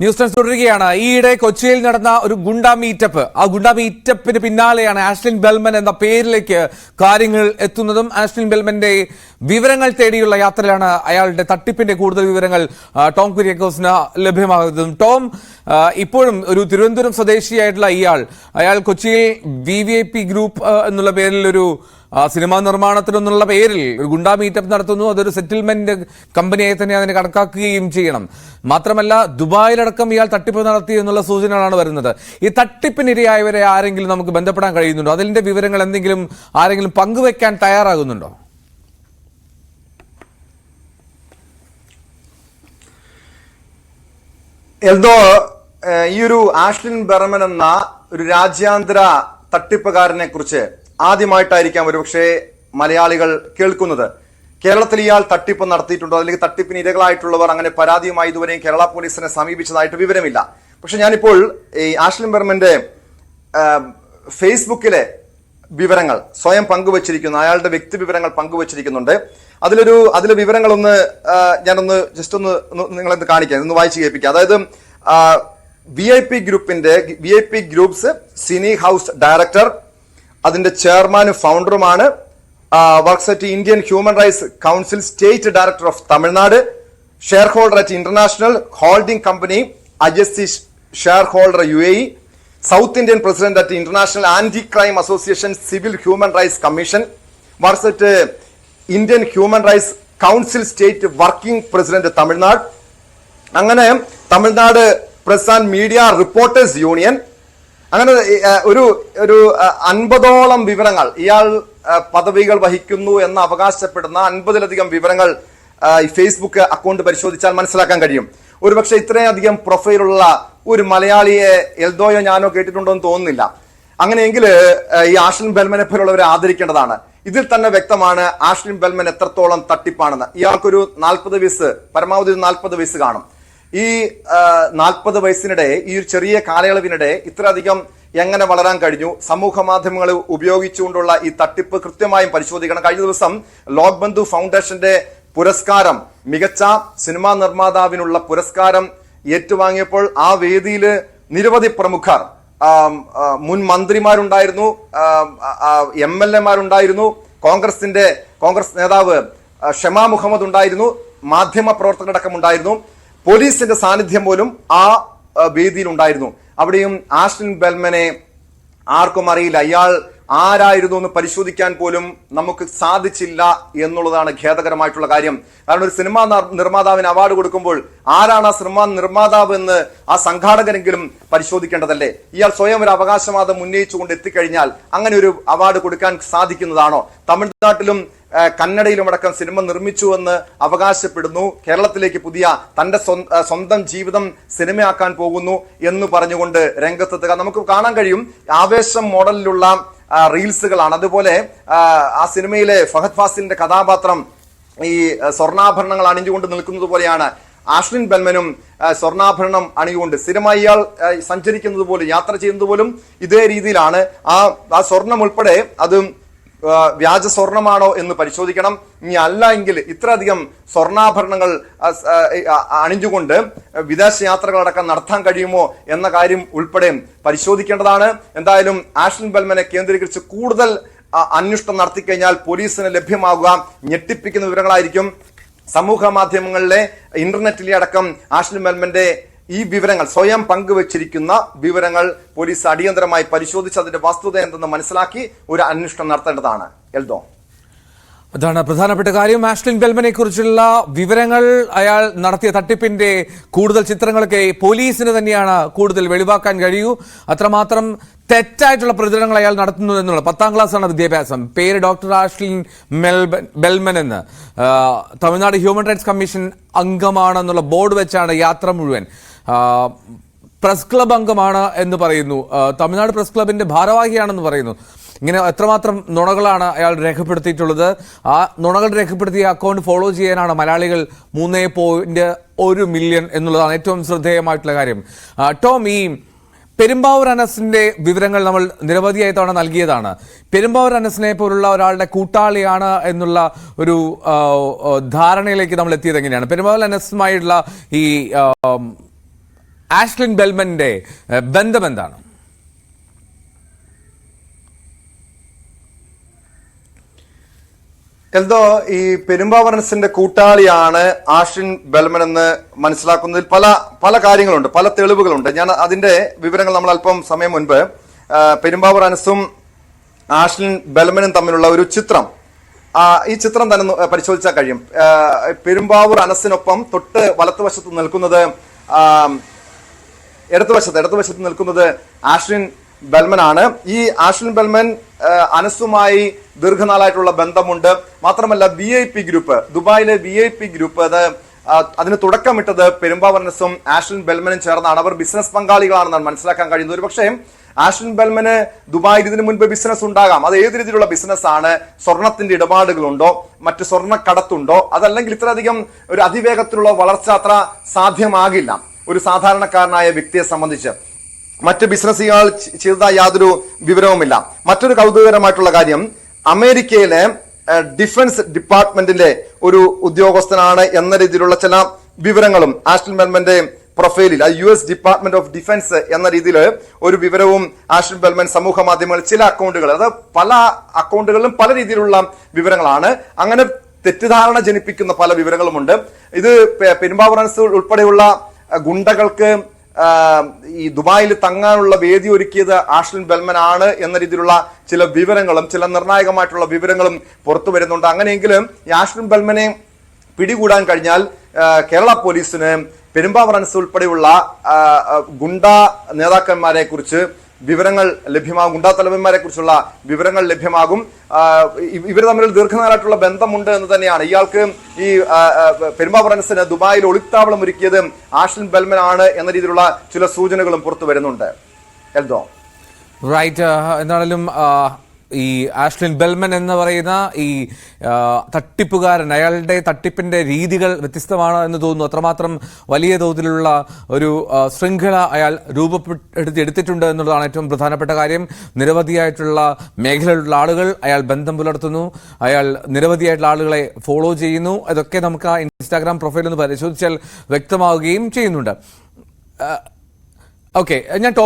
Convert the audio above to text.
News desk തുടരുകയാണ്. ഈയിടെ കൊച്ചിയിൽ നടന്ന ഒരു ഗുണ്ട മീറ്റപ്പ്. ആ ഗുണ്ട മീറ്റപ്പിന് പിന്നാലെയാണ് ആഷ്ലിൻ ബെൽമൻ എന്ന പേരിലേക്ക് കാര്യങ്ങൾ എത്തുന്നതും ആഷ്ലിൻ ബെൽമന്റെ വിവരങ്ങൾ തേടിയുള്ള യാത്രയാണ് അയാളുടെ തട്ടിപ്പിന്റെ കൂടുതൽ വിവരങ്ങൾ ടോം കുര്യാക്കോസിന് ലഭ്യമാകുന്നതും. ടോം ഇപ്പോഴും ഒരു തിരുവനന്തപുരം സ്വദേശിയായിട്ടുള്ള ഇയാൾ. അയാൾ കൊച്ചിയിൽ വി ഗ്രൂപ്പ് എന്നുള്ള പേരിൽ ഒരു ആ, സിനിമാ നിർമ്മാണത്തിനൊന്നുള്ള പേരിൽ ഒരു ഗുണ്ടാ മീറ്റപ്പ് നടത്തുന്നു. അതൊരു സെറ്റിൽമെന്റ് കമ്പനിയായി തന്നെ അതിനെ കണക്കാക്കുകയും ചെയ്യണം. മാത്രമല്ല ദുബായിലടക്കം ഇയാൾ തട്ടിപ്പ് നടത്തി എന്നുള്ള സൂചനകളാണ് വരുന്നത്. ഈ തട്ടിപ്പിനിരയായവരെ ആരെങ്കിലും നമുക്ക് ബന്ധപ്പെടാൻ കഴിയുന്നുണ്ടോ? അതിന്റെ വിവരങ്ങൾ എന്തെങ്കിലും ആരെങ്കിലും പങ്കുവെക്കാൻ തയ്യാറാകുന്നുണ്ടോ? എന്തോ ഈ ഒരു ആഷ്ലിൻ ബെർമൻ എന്ന ഒരു രാജ്യാന്തര തട്ടിപ്പുകാരനെ കുറിച്ച് ആദ്യമായിട്ടായിരിക്കാം ഒരുപക്ഷെ മലയാളികൾ കേൾക്കുന്നത്. കേരളത്തിൽ ഇയാൾ തട്ടിപ്പ് നടത്തിയിട്ടുണ്ടോ? അല്ലെങ്കിൽ തട്ടിപ്പിന് ഇരകളായിട്ടുള്ളവർ അങ്ങനെ പരാതിയുമായി ഇതുവരെയും കേരള പോലീസിനെ സമീപിച്ചതായിട്ട് വിവരമില്ല. പക്ഷെ ഞാനിപ്പോൾ ഈ ആഷ്ലിൻ ബർമന്റെ ഫേസ്ബുക്കിലെ വിവരങ്ങൾ സ്വയം പങ്കുവച്ചിരിക്കുന്നു. അയാളുടെ വ്യക്തി വിവരങ്ങൾ പങ്കുവച്ചിരിക്കുന്നുണ്ട്. അതിലൊരു അതിലെ വിവരങ്ങളൊന്ന് ഞാനൊന്ന് ജസ്റ്റ് ഒന്ന് നിങ്ങളെന്ത് കാണിക്കാം? ഒന്ന് വായിച്ചു കേൾപ്പിക്കാം. അതായത് വി ഐ പി ഗ്രൂപ്പിന്റെ V I P groups cine house director അതിന്റെ ചെയർമാനും ഫൗണ്ടറുമാണ് works at Indian human rights council state director of Tamil Nadu share holder at international holding company അജസ്സി share holder U A south Indian president at international anti crime association civil human rights commission works at Indian human rights council state working president Tamil Nadu. അങ്ങനെ Tamil Nadu press and media reporters union അങ്ങനെ ഒരു ഒരു അൻപതോളം വിവരങ്ങൾ ഇയാൾ പദവികൾ വഹിക്കുന്നു എന്ന് അവകാശപ്പെടുന്ന അൻപതിലധികം വിവരങ്ങൾ ഈ ഫേസ്ബുക്ക് അക്കൗണ്ട് പരിശോധിച്ചാൽ മനസ്സിലാക്കാൻ കഴിയും. ഒരുപക്ഷെ ഇത്രയധികം പ്രൊഫൈലുള്ള ഒരു മലയാളിയെ എൽദോയോ ഞാനോ കേട്ടിട്ടുണ്ടോ എന്ന് തോന്നുന്നില്ല. അങ്ങനെയെങ്കിൽ ഈ ആഷ്ലിൻ ബെൽമനെ പോലുള്ളവരെ ആദരിക്കേണ്ടതാണ്. ഇതിൽ തന്നെ വ്യക്തമാണ് ആഷ്ലിൻ ബെൽമൻ എത്രത്തോളം തട്ടിപ്പാണെന്ന്. ഇയാൾക്കൊരു നാൽപ്പത് വയസ്സ് പരമാവധി നാൽപ്പത് വയസ്സ് കാണും. ഈ നാൽപ്പത് വയസ്സിനിടെ ഈ ഒരു ചെറിയ കാലയളവിനിടെ ഇത്രയധികം എങ്ങനെ വളരാൻ കഴിഞ്ഞു? സമൂഹ മാധ്യമങ്ങൾ ഉപയോഗിച്ചുകൊണ്ടുള്ള ഈ തട്ടിപ്പ് കൃത്യമായും പരിശോധിക്കണം. കഴിഞ്ഞ ദിവസം ലോക് ബന്ധു ഫൗണ്ടേഷന്റെ പുരസ്കാരം മികച്ച സിനിമാ നിർമ്മാതാവിനുള്ള പുരസ്കാരം ഏറ്റുവാങ്ങിയപ്പോൾ ആ വേദിയിൽ നിരവധി പ്രമുഖർ മുൻ മന്ത്രിമാരുണ്ടായിരുന്നു എം എൽ എമാരുണ്ടായിരുന്നു കോൺഗ്രസിന്റെ കോൺഗ്രസ് നേതാവ് ഷമാ മുഹമ്മദ് ഉണ്ടായിരുന്നു മാധ്യമ പ്രവർത്തകരടക്കം ഉണ്ടായിരുന്നു. പോലീസിന്റെ സാന്നിധ്യം പോലും ആ വേദിയിൽ ഉണ്ടായിരുന്നു അവിടെയും ആസ്റ്റിൻ ബെൽമനെ ആർക്കും അറിയില്ല. അയാൾ ആരായിരുന്നു എന്ന് പരിശോധിക്കാൻ പോലും നമുക്ക് സാധിച്ചില്ല എന്നുള്ളതാണ് ഖേദകരമായിട്ടുള്ള കാര്യം. കാരണം ഒരു സിനിമാ നർ- നിർമ്മാതാവിന് അവാർഡ് കൊടുക്കുമ്പോൾ ആരാണ് ആ സിനിമാ നിർമ്മാതാവ് എന്ന് ആ സംഘാടകരെങ്കിലും പരിശോധിക്കേണ്ടതല്ലേ? ഇയാൾ സ്വയം ഒരു അവകാശവാദം ഉന്നയിച്ചുകൊണ്ട് എത്തിക്കഴിഞ്ഞാൽ അങ്ങനെ ഒരു അവാർഡ് കൊടുക്കാൻ സാധിക്കുന്നതാണോ? തമിഴ്നാട്ടിലും ആ, കന്നഡയിലും അടക്കം സിനിമ നിർമ്മിച്ചുവെന്ന് അവകാശപ്പെടുന്നു. കേരളത്തിലേക്ക് പുതിയ തന്റെ സ്വന്തം ജീവിതം സിനിമയാക്കാൻ പോകുന്നു എന്ന് പറഞ്ഞുകൊണ്ട് രംഗത്തെത്തുക. നമുക്ക് കാണാൻ കഴിയും. ആവേശം മോഡലിലുള്ള റീൽസുകളാണ്. അതുപോലെ ആ, സിനിമയിലെ ഫഹദ് ഫാസിലിന്റെ കഥാപാത്രം ഈ സ്വർണാഭരണങ്ങൾ അണിഞ്ഞുകൊണ്ട് നിൽക്കുന്നത് പോലെയാണ്. ആഷ്ലിൻ ബെൽമനും സ്വർണാഭരണം അണിയുകൊണ്ട് സ്ഥിരമായി ഇയാൾ സഞ്ചരിക്കുന്നത് പോലും യാത്ര ചെയ്യുന്നത് പോലും ഇതേ രീതിയിലാണ്. ആ ആ സ്വർണം ഉൾപ്പെടെ അത് വ്യാജ സ്വർണമാണോ എന്ന് പരിശോധിക്കണം. ഇനി അല്ല എങ്കിൽ ഇത്രയധികം സ്വർണാഭരണങ്ങൾ അണിഞ്ഞുകൊണ്ട് വിദേശ യാത്രകളടക്കം നടത്താൻ കഴിയുമോ എന്ന കാര്യം ഉൾപ്പെടെ പരിശോധിക്കേണ്ടതാണ്. എന്തായാലും ആഷ്ലിൻ ബെൽമനെ കേന്ദ്രീകരിച്ച് കൂടുതൽ അന്വേഷണം നടത്തിക്കഴിഞ്ഞാൽ പോലീസിന് ലഭ്യമാവുക ഞെട്ടിപ്പിക്കുന്ന വിവരങ്ങളായിരിക്കും. സമൂഹ മാധ്യമങ്ങളിലെ ഇന്റർനെറ്റിലെ അടക്കം ആഷ്ലിൻ ബെൽമന്റെ ഈ വിവരങ്ങൾ സ്വയം പങ്കുവച്ചിരിക്കുന്ന വിവരങ്ങൾ പോലീസ് അടിയന്തരമായി പരിശോധിച്ച് അതിന്റെ വസ്തുത എന്തെന്ന് മനസ്സിലാക്കി ഒരു അന്വേഷണം നടത്തേണ്ടതാണ്. എൽദോ. അതാണ് പ്രധാനപ്പെട്ട കാര്യം. ആഷ്ലിൻ ബെൽമനെ കുറിച്ചുള്ള വിവരങ്ങൾ അയാൾ നടത്തിയ തട്ടിപ്പിന്റെ കൂടുതൽ ചിത്രങ്ങളൊക്കെ പോലീസിന് തന്നെയാണ് കൂടുതൽ വെളിവാക്കാൻ കഴിയൂ. അത്രമാത്രം തെറ്റായിട്ടുള്ള പ്രചരണങ്ങൾ അയാൾ നടത്തുന്നു എന്നുള്ള പത്താം ക്ലാസ്സാണ് വിദ്യാഭ്യാസം. പേര് ഡോക്ടർ ആഷ്ലിൻ മെൽബൻ ബെൽമൻ എന്ന്. തമിഴ്നാട് ഹ്യൂമൻ റൈറ്റ്സ് കമ്മീഷൻ അംഗമാണെന്നുള്ള ബോർഡ് വെച്ചാണ് യാത്ര മുഴുവൻ. പ്രസ് ക്ലബ് അംഗമാണ് എന്ന് പറയുന്നു. തമിഴ്നാട് പ്രസ് ക്ലബിന്റെ ഭാരവാഹിയാണെന്ന് പറയുന്നു. ഇങ്ങനെ എത്രമാത്രം നുണകളാണ് അയാൾ രേഖപ്പെടുത്തിയിട്ടുള്ളത്. ആ നുണകൾ രേഖപ്പെടുത്തിയ അക്കൗണ്ട് ഫോളോ ചെയ്യാനാണ് മലയാളികൾ മൂന്നേ പോയിന്റ് ഒരു മില്യൺ എന്നുള്ളതാണ് ഏറ്റവും ശ്രദ്ധേയമായിട്ടുള്ള കാര്യം. ടോം ഈ പെരുമ്പാവൂർ അനസിന്റെ വിവരങ്ങൾ നമ്മൾ നിരവധിയായി തവണ നൽകിയതാണ്. പെരുമ്പാവൂർ അനസിനെ പോലുള്ള ഒരാളുടെ കൂട്ടാളിയാണ് എന്നുള്ള ഒരു ധാരണയിലേക്ക് നമ്മൾ എത്തിയത് എങ്ങനെയാണ്? പെരുമ്പാവൂർ അനസുമായിട്ടുള്ള ഈ ആഷ്ലിൻ ബെൽമന്റെ ഏഹ്, ബന്ധം എന്താണ്? എന്തോ ഈ പെരുമ്പാവറൻസിന്റെ കൂട്ടാളിയാണ് ആഷിൻ ബെൽമൻ എന്ന് മനസ്സിലാക്കുന്നതിൽ പല പല കാര്യങ്ങളുണ്ട് പല തെളിവുകളുണ്ട്. ഞാൻ അതിന്റെ വിവരങ്ങൾ നമ്മൾ അല്പം സമയം മുൻപ് പെരുമ്പാവറൻസും ആഷിൻ ബെൽമനും തമ്മിലുള്ള ഒരു ചിത്രം. ഈ ചിത്രം തന്നെ പരിശോധിച്ചാൽ കഴിയും. പെരുമ്പാവൂർ അനസിനൊപ്പം തൊട്ട് വലത്തുവശത്ത് നിൽക്കുന്നത് ഇടതുവശത്ത് ഇടതുവശത്ത് നിൽക്കുന്നത് ആഷ്ലിൻ ബെൽമൻ ആണ് ഈ ആഷ്ലിൻ ബെൽമൻ അനസുമായി ദീർഘനാളായിട്ടുള്ള ബന്ധമുണ്ട്. മാത്രമല്ല ബി ഐ പി ഗ്രൂപ്പ് ദുബായിലെ ബി ഐ പി ഗ്രൂപ്പ് അത് അതിന് തുടക്കമിട്ടത് പെരുമ്പാവർണസും ആഷ്ലിൻ ബെൽമനും ചേർന്നാണ്. അവർ ബിസിനസ് പങ്കാളികളാണെന്നാണ് മനസ്സിലാക്കാൻ കഴിയുന്നത്. ഒരു പക്ഷേ ആഷ്ലിൻ ബെൽമന് ദുബായിൽ ഇതിനു മുൻപ് ബിസിനസ് ഉണ്ടാകാം. അത് ഏത് രീതിയിലുള്ള ബിസിനസ് ആണ് സ്വർണത്തിന്റെ ഇടപാടുകളുണ്ടോ? മറ്റ് സ്വർണ കടത്തുണ്ടോ അതല്ലെങ്കിൽ ഇത്രയധികം ഒരു അതിവേഗത്തിലുള്ള വളർച്ച അത്ര സാധ്യമാകില്ല. ഒരു സാധാരണക്കാരനായ വ്യക്തിയെ സംബന്ധിച്ച് മറ്റ് ബിസിനസ് ഇയാൾ ചെ- ചെയ്തതായി യാതൊരു വിവരവുമില്ല. മറ്റൊരു കൗതുകകരമായിട്ടുള്ള കാര്യം അമേരിക്കയിലെ ഡിഫൻസ് ഡിപ്പാർട്ട്മെന്റിന്റെ ഒരു ഉദ്യോഗസ്ഥനാണ് എന്ന രീതിയിലുള്ള ചില വിവരങ്ങളും ആഷ്ടൽ ബെൽമന്റെ പ്രൊഫൈലിൽ U S department of defence എന്ന രീതിയിൽ ഒരു വിവരവും ആഷ്ടൽ ബെൽമൻ സമൂഹ മാധ്യമങ്ങളിൽ ചില അക്കൗണ്ടുകൾ അത് പല അക്കൗണ്ടുകളിലും പല രീതിയിലുള്ള വിവരങ്ങളാണ്. അങ്ങനെ തെറ്റിദ്ധാരണ ജനിപ്പിക്കുന്ന പല വിവരങ്ങളുമുണ്ട്. ഇത് പെരുമ്പാവറൻസ് ഉൾപ്പെടെയുള്ള ഗുണ്ടകൾക്ക് ഈ ദുബായിൽ തങ്ങാനുള്ള വേദി ഒരുക്കിയത് ആഷ്ലിൻ ബെൽമൻ ആണ് എന്ന രീതിയിലുള്ള ചില വിവരങ്ങളും ചില നിർണായകമായിട്ടുള്ള വിവരങ്ങളും പുറത്തു വരുന്നുണ്ട്. അങ്ങനെയെങ്കിലും ഈ ആഷ്ലിൻ ബെൽമനെ പിടികൂടാൻ കഴിഞ്ഞാൽ കേരള പോലീസിന് പെരുമ്പാവറൻസ് ഉൾപ്പെടെയുള്ള ഗുണ്ട നേതാക്കന്മാരെ കുറിച്ച് വിവരങ്ങൾ ലഭ്യമാകും. ഗുണ്ടാ തലവന്മാരെ കുറിച്ചുള്ള വിവരങ്ങൾ ലഭ്യമാകും ഇവർ തമ്മിൽ ദീർഘനാളായിട്ടുള്ള ബന്ധമുണ്ട് എന്ന് തന്നെയാണ്. ഇയാൾക്ക് ഈ അനസിന് ദുബായിൽ ഒളിത്താവളം ഒരുക്കിയത് ആഷ്ലിൻ ബെൽമൻ ആണ് എന്ന രീതിയിലുള്ള ചില സൂചനകളും പുറത്തു വരുന്നുണ്ട്. എൽദോ? റൈറ്റ് എന്താണെങ്കിലും ഈ ആഷ്ലിൻ ബെൽമൻ എന്ന് പറയുന്ന ഈ തട്ടിപ്പുകാരൻ അയാളുടെ തട്ടിപ്പിന്റെ രീതികൾ വ്യത്യസ്തമാണ് എന്ന് തോന്നുന്നു. അത്രമാത്രം വലിയ തോതിലുള്ള ഒരു ശൃംഖല അയാൾ രൂപപ്പെടുത്തി എടുത്തിട്ടുണ്ട് എന്നുള്ളതാണ് ഏറ്റവും പ്രധാനപ്പെട്ട കാര്യം. നിരവധിയായിട്ടുള്ള മേഖലയിലുള്ള ആളുകൾ അയാൾ ബന്ധം പുലർത്തുന്നു. അയാൾ നിരവധിയായിട്ടുള്ള ആളുകളെ ഫോളോ ചെയ്യുന്നു. അതൊക്കെ നമുക്ക് ആ ഇൻസ്റ്റാഗ്രാം പ്രൊഫൈൽ ഒന്ന് പരിശോധിച്ചാൽ വ്യക്തമാവുകയും ചെയ്യുന്നുണ്ട്. ഓക്കെ ഞാൻ